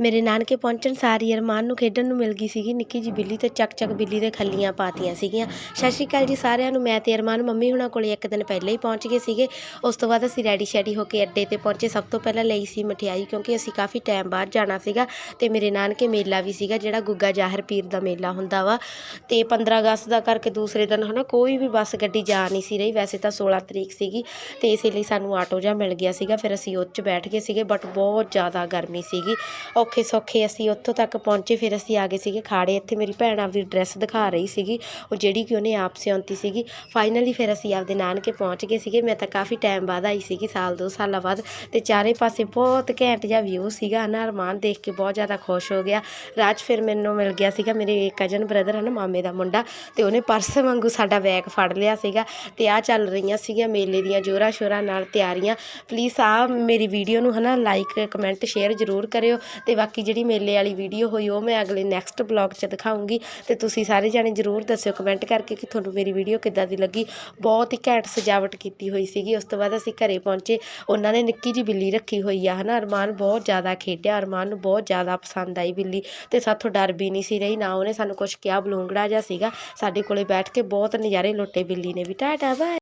ਮੇਰੇ ਨਾਨਕੇ ਪਹੁੰਚਣ ਸਾਰ ਹੀ ਅਰਮਾਨ ਨੂੰ ਖੇਡਣ ਨੂੰ ਮਿਲ ਗਈ ਸੀਗੀ। ਨਿੱਕੀ ਜੀ ਬਿੱਲੀ ਤੇ ਚੱਕ ਚੱਕ ਬਿੱਲੀ ਦੇ ਖੱਲੀਆਂ ਪਾਤੀਆਂ ਸੀਗੀਆਂ। ਸਤਿ ਸ਼੍ਰੀ ਅਕਾਲ ਜੀ ਸਾਰਿਆਂ ਨੂੰ। ਮੈਂ ਤੇ ਅਰਮਾਨ ਮੰਮੀ ਹੁਣਾਂ ਕੋਲੇ ਇੱਕ ਦਿਨ ਪਹਿਲਾਂ ਹੀ ਪਹੁੰਚ ਗਏ ਸੀਗੇ। ਉਸ ਤੋਂ ਬਾਅਦ ਅਸੀਂ ਰੈਡੀ ਸ਼ੈਡੀ ਹੋ ਕੇ ਅੱਡੇ ਤੇ ਪਹੁੰਚੇ। ਸਭ ਤੋਂ ਪਹਿਲਾਂ ਲਈ ਸੀ ਮਠਿਆਈ ਕਿਉਂਕਿ ਅਸੀਂ ਕਾਫੀ ਟਾਈਮ ਬਾਅਦ ਜਾਣਾ ਸੀਗਾ ਤੇ ਮੇਰੇ ਨਾਨਕੇ ਮੇਲਾ ਵੀ ਸੀਗਾ ਜਿਹੜਾ ਗੁੱਗਾ ਜਾਹਰ ਪੀਰ ਦਾ ਮੇਲਾ ਹੁੰਦਾ ਵਾ। ਤੇ 15 ਅਗਸਤ ਦਾ ਕਰਕੇ ਦੂਸਰੇ ਦਿਨ ਹਨਾ ਕੋਈ ਵੀ ਬੱਸ ਗੱਡੀ ਜਾ ਨਹੀਂ ਸੀ ਰਹੀ। ਵੈਸੇ ਤਾਂ 16 ਤਰੀਕ ਸੀਗੀ ਤੇ ਇਸੇ ਲਈ ਸਾਨੂੰ ਆਟੋ ਜਿਹਾ ਮਿਲ ਗਿਆ ਸੀਗਾ। ਫਿਰ ਅਸੀਂ ਉਹ 'ਚ ਬੈਠ ਗਏ ਸੀਗੇ ਬਟ ਬਹੁਤ ਜ਼ਿਆਦਾ ਗਰਮੀ ਸੀਗੀ। ਔਖੇ ਸੌਖੇ ਅਸੀਂ ਉੱਥੋਂ ਤੱਕ ਪਹੁੰਚੇ, ਫਿਰ ਅਸੀਂ ਆ ਗਏ ਸੀਗੇ ਖਾੜੇ। ਇੱਥੇ ਮੇਰੀ ਭੈਣ ਆਪਦੀ ਡਰੈਸ ਦਿਖਾ ਰਹੀ ਸੀਗੀ, ਉਹ ਜਿਹੜੀ ਕਿ ਉਹਨੇ ਆਪ ਸਿਉਂਤੀ ਸੀਗੀ। ਫਾਈਨਲੀ ਫਿਰ ਅਸੀਂ ਆਪਦੇ ਨਾਨਕੇ ਪਹੁੰਚ ਗਏ ਸੀਗੇ। ਮੈਂ ਤਾਂ ਕਾਫੀ ਟਾਈਮ ਬਾਅਦ ਆਈ ਸੀਗੀ, ਸਾਲ ਦੋ ਸਾਲਾਂ ਬਾਅਦ। ਤੇ ਚਾਰੇ ਪਾਸੇ ਬਹੁਤ ਘੈਂਟ ਜਿਹਾ ਵਿਊ ਸੀਗਾ। ਨਾ ਅਰਮਾਨ ਦੇਖ ਕੇ ਬਹੁਤ ਜ਼ਿਆਦਾ ਖੁਸ਼ ਹੋ ਗਿਆ। ਰਾਜ ਫਿਰ ਮੈਨੂੰ ਮਿਲ ਗਿਆ ਸੀਗਾ। ਮੇਰੇ ਕਜ਼ਨ ਬ੍ਰਦਰ ਹਨ ਮਾਮੇ ਦਾ ਮੁੰਡਾ ਤੇ ਉਹਨੇ ਪਰਸ ਵਾਂਗੂ ਸਾਡਾ ਬੈਗ ਫੜ ਲਿਆ ਸੀਗਾ। ਤੇ ਆ ਚੱਲ ਰਹੀਆਂ ਸੀਗੀਆਂ ਮੇਲੇ ਦੀਆਂ ਜੋਰਾਂ ਸ਼ੋਰਾਂ ਨਾਲ ਤਿਆਰੀਆਂ। ਪਲੀਜ਼ ਆ ਮੇਰੀ ਵੀਡੀਓ ਨੂੰ ਹਨਾ ਲਾਈਕ ਕਮੈਂਟ ਸ਼ੇਅਰ ਜ਼ਰੂਰ ਕਰਿਓ। ਤੇ ਬਾਕੀ ਜਿਹੜੀ ਮੇਲੇ ਵਾਲੀ ਵੀਡੀਓ ਹੋਈ, ਉਹ ਮੈਂ ਅਗਲੇ ਨੈਕਸਟ ਬਲੌਗ 'ਚ ਦਿਖਾਉਂਗੀ। ਤੇ ਤੁਸੀਂ ਸਾਰੇ ਜਾਣੇ ਜ਼ਰੂਰ ਦੱਸਿਓ ਕਮੈਂਟ ਕਰਕੇ ਕਿ ਤੁਹਾਨੂੰ ਮੇਰੀ ਵੀਡੀਓ ਕਿੱਦਾਂ ਦੀ ਲੱਗੀ। ਬਹੁਤ ਹੀ ਘੈਂਟ ਸਜਾਵਟ ਕੀਤੀ ਹੋਈ ਸੀਗੀ। ਉਸ ਤੋਂ ਬਾਅਦ ਅਸੀਂ ਘਰੇ ਪਹੁੰਚੇ। ਉਹਨਾਂ ਨੇ ਨਿੱਕੀ ਜੀ ਬਿੱਲੀ ਰੱਖੀ ਹੋਈ ਆ, ਹਨਾ? ਅਰਮਾਨ ਬਹੁਤ ਜ਼ਿਆਦਾ ਖੇਡਿਆ। ਅਰਮਾਨ ਨੂੰ ਬਹੁਤ ਜ਼ਿਆਦਾ ਪਸੰਦ ਆਈ ਬਿੱਲੀ। ਤੇ ਸਾਥੋਂ ਡਰ ਵੀ ਨਹੀਂ ਸੀ ਰਹੀ। ਨਾ ਉਹਨੇ ਸਾਨੂੰ ਕੁਝ ਕਿਹਾ, ਬਲੂੰਗੜਾ ਜਿਹਾ ਸੀਗਾ। ਸਾਡੇ ਕੋਲੇ ਬੈਠ ਕੇ ਬਹੁਤ ਨਜ਼ਾਰੇ ਲੁੱਟੇ ਬਿੱਲੀ ਨੇ ਵੀ। ਟਾਟਾ, ਬਾਏ!